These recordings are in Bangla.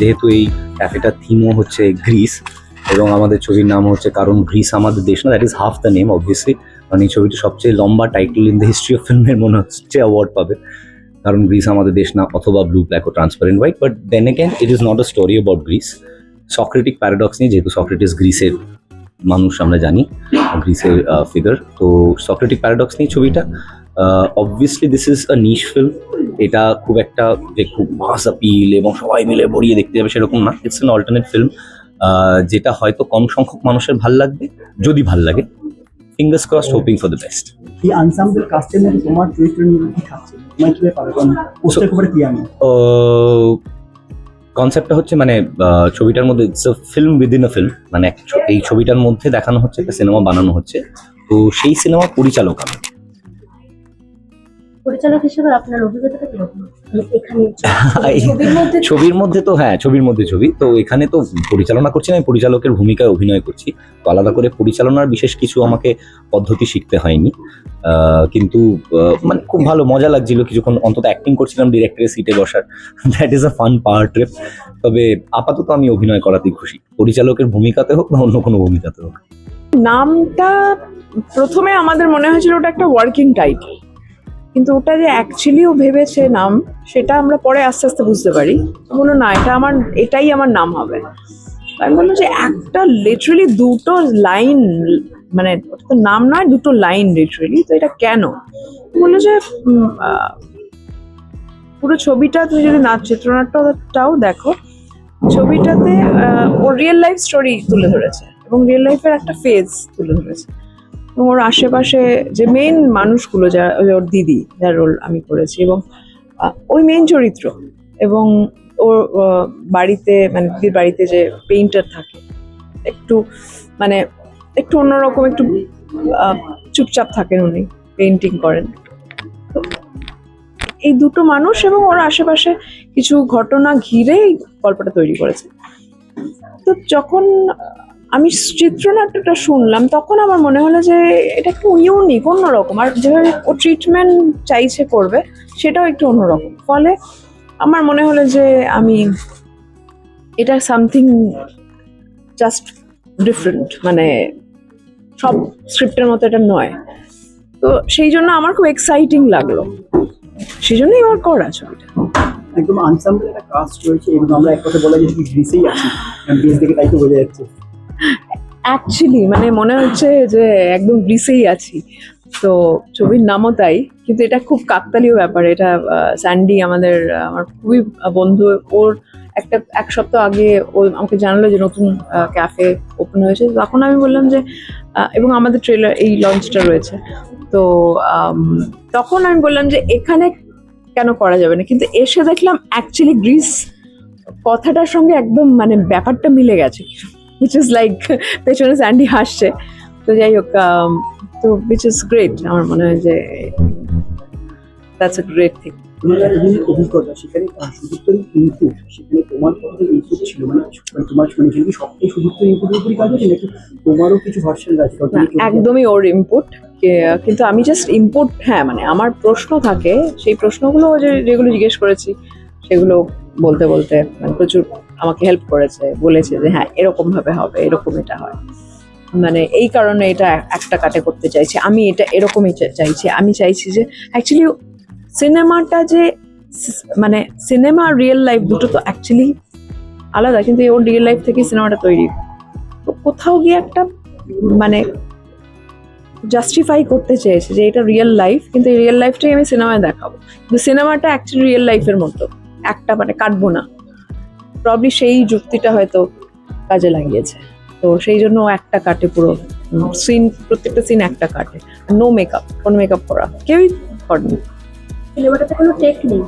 যেহেতু এই ক্যাফেটার থিমও হচ্ছে গ্রিস এবং আমাদের ছবির নাম হচ্ছে কারণ গ্রিস আমাদের দেশ না that is half the name obviously কারণ এই ছবিটি সবচেয়ে লম্বা title in the history of ফিল্মের মনে হচ্ছে অ্যাওয়ার্ড পাবে। কারণ গ্রিস আমাদের দেশ না, অথবা blue black O transparent white but then again it is not a story about Greece Socratic paradox নিয়ে, যেহেতু সক্রেটিস গ্রিসের মানুষ আমরা জানি গ্রিসের ফিগার তো সক্রেটিক প্যারাডক্স নিয়ে ছবিটা obviously this is a niche film এটা খুব একটা যে খুব মাস আপিল এবং সবাই মিলে ভরিয়ে দেখতে যাবে সেরকম না। ইটস অ্যান অল্টারনেট ফিল্ম যেটা হয়তো কম সংখ্যক মানুষের ভালো লাগবে যদি ভালো লাগে। Fingers crossed hoping for the best এই আনসাম্বল কাস্টের মধ্যে তোমার চরিত্রের মধ্যে কি থাকছে? তোমার কীভাবে পাবে? কারণ পোস্টার খুব ক্লিয়ার নেই কনসেপ্টটা হচ্ছে মানে ছবিটার মধ্যে it's a film within a film মানে এই ছবিটার মধ্যে দেখানো হচ্ছে, একটা সিনেমা বানানো হচ্ছে। তো সেই সিনেমা পরিচালক আমি। পরিচালক হিসেবে আপনার অভিজ্ঞতাটা কীরকম মানে এখানে ছবির মধ্যে ছবির মধ্যে তো হ্যাঁ ছবির মধ্যে ছবি। তো এখানে তো পরিচালনা করছি না আমি পরিচালকের ভূমিকায় অভিনয় করছি। তো আলাদা করে পরিচালনার বিশেষ কিছু আমাকে পদ্ধতি শিখতে হয়নি। আহ, কিন্তু মানে খুব ভালো মজা লাগছিল। কিছুক্ষণ অন্তত অ্যাক্টিং করছিলাম ডিরেক্টরের সিটে বসার। That is a fun power trip তবে আপাতত আমি অভিনয় করাতেই খুশি। পরিচালকের ভূমিকাতে হোক বা অন্য কোনো ভূমিকাতে হোক। নামটা প্রথমে আমাদের মনে হয়েছিল ওটা একটা ওয়ার্কিং টাইটেল কিন্তু ওটা যে অ্যাকচুয়ালি ও ভেবেছে নাম, সেটা আমরা পরে আস্তে আস্তে বুঝতে পারি। ও বলল, না, এটা আমার, এটাই আমার নাম হবে। আমি বললাম যে, একটা লিটারালি দুটো লাইন মানে ওটা নাম নয়, দুটো লাইন লিটারালি তো এটা কেন? বলল যে পুরো ছবিটা তুমি যদি নাচ, চিত্রনাট্যটাও দেখো, ছবিটাতে ওর রিয়েল লাইফ স্টোরি তুলে ধরেছে এবং রিয়েল লাইফের একটা ফেজ তুলে ধরেছে। এবং ওর আশেপাশে যে মেন মানুষগুলো যা ওর দিদি, যার রোল আমি করেছি এবং ওই মেন চরিত্র এবং ওর বাড়িতে মানে দিদির বাড়িতে যে পেইন্টার থাকে, একটু মানে একটু অন্যরকম, একটু চুপচাপ থাকেন উনি পেন্টিং করেন। এই দুটো মানুষ এবং ওর আশেপাশে কিছু ঘটনা ঘিরে এই গল্পটা তৈরি করেছে। তো যখন আমি চিত্রনাট্যটা শুনলাম, তখন আমার মনে হলো যে এটা একটু ইউনিক অন্যরকম। আর যেভাবে ও ট্রিটমেন্ট চাইছে করবে, সেটাও একটু অন্যরকম। ফলে আমার মনে হলো যে আমি এটা সামথিং জাস্ট ডিফারেন্ট মানে সব স্ক্রিপ্টের মতো এটা নয়। তো সেই জন্য আমার খুব এক্সাইটিং লাগল। সেই জন্যই আমার করা ছবিটা। একদম আনসাম্বল একটা কাস্ট রয়েছে, এবং আমরা এক কথা বলা কি গ্রিসেই আছি। গ্রিস দেখে তাই তো বোঝা যাচ্ছে। অ্যাকচুয়ালি মানে মনে হচ্ছে যে একদম গ্রিসেই আছি। তো ছবির নামও তাই, কিন্তু এটা খুব কাকতালীয় ব্যাপার। এটা স্যান্ডি আমাদের আমার খুবই বন্ধু। ওর একটা, এক সপ্তাহ আগে ও আমাকে জানালো যে নতুন ক্যাফে ওপেন হয়েছে। তখন আমি বললাম যে এবং আমাদের ট্রেলার এই লঞ্চটা রয়েছে। তো তখন আমি বললাম যে, এখানে কেন করা যাবে না? কিন্তু এসে দেখলাম অ্যাকচুয়ালি গ্রিস কথাটার সঙ্গে একদম মানে ব্যাপারটা মিলে গেছে। উইচ ইজ লাইক পেছনে স্যান্ডি হাসছে। তো যাই হোক um, তো উইচ ইজ গ্রেট আমার মনে হয় যে দ্যাটস এ গ্রেট থিং তোমার অভিজ্ঞতা সেখানে আহ, ইনপুট সেখানে তোমার ইনপুট ছিল মানে মানে তোমার মানে সেখানে সবটাই সুদীপ্তর ইনপুটের উপরই কাজ হচ্ছে নাকি তোমারও কিছু ভার্সন আছে? একদমই ওর ইনপুট কিন্তু আমি জাস্ট ইনপুট হ্যাঁ মানে আমার প্রশ্ন থাকে সেই প্রশ্নগুলো যে যেগুলো জিজ্ঞেস করেছি সেগুলো বলতে বলতে মানে প্রচুর আমাকে হেল্প করেছে, বলেছে যে হ্যাঁ এরকম ভাবে হবে, এরকম এটা হয়। মানে এই কারণে এটা একটা কাটে করতে চাইছি। আমি এটা এরকমই চাইছি। আমি চাইছি যে অ্যাকচুয়ালি সিনেমাটা যে মানে সিনেমা আর রিয়েল লাইফ দুটো তো অ্যাকচুয়ালি আলাদা, কিন্তু ওর রিয়েল লাইফ থেকেই সিনেমাটা তৈরি। তো কোথাও গিয়ে একটা মানে জাস্টিফাই করতে চেয়েছে যে এটা রিয়েল লাইফ কিন্তু এই রিয়েল লাইফটাই আমি সিনেমায় দেখাবো। কিন্তু সিনেমাটা অ্যাকচুয়ালি রিয়েল লাইফের মতো। একটা মানে কাটবো না। প্রবলি সেই যুক্তিটা হয়তো কাজে লাগিয়েছে। তো সেই জন্য একটা কাটে পুরো সিন প্রত্যেকটা সিন একটা কাটে। নো মেকআপ কোনো মেকআপ করা কেউই করেনি। সিনেমাটাতে কোনো টেক নেই?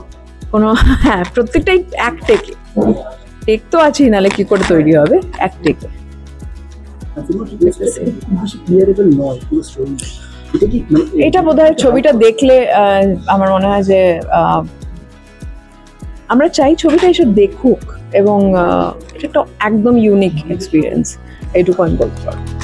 কোনো হ্যাঁ প্রত্যেকটাই এক টেকে টেক তো আছেই নালে কি করে তৈরি হবে? এক টেকে এটা এটা বোধহয় ছবিটা দেখলে আমার মনে হয় যে আমরা চাই ছবিটা এসে দেখুক। এবং এটা একটা একদম ইউনিক এক্সপিরিয়েন্স এইটুকু আমি বলতে পারব।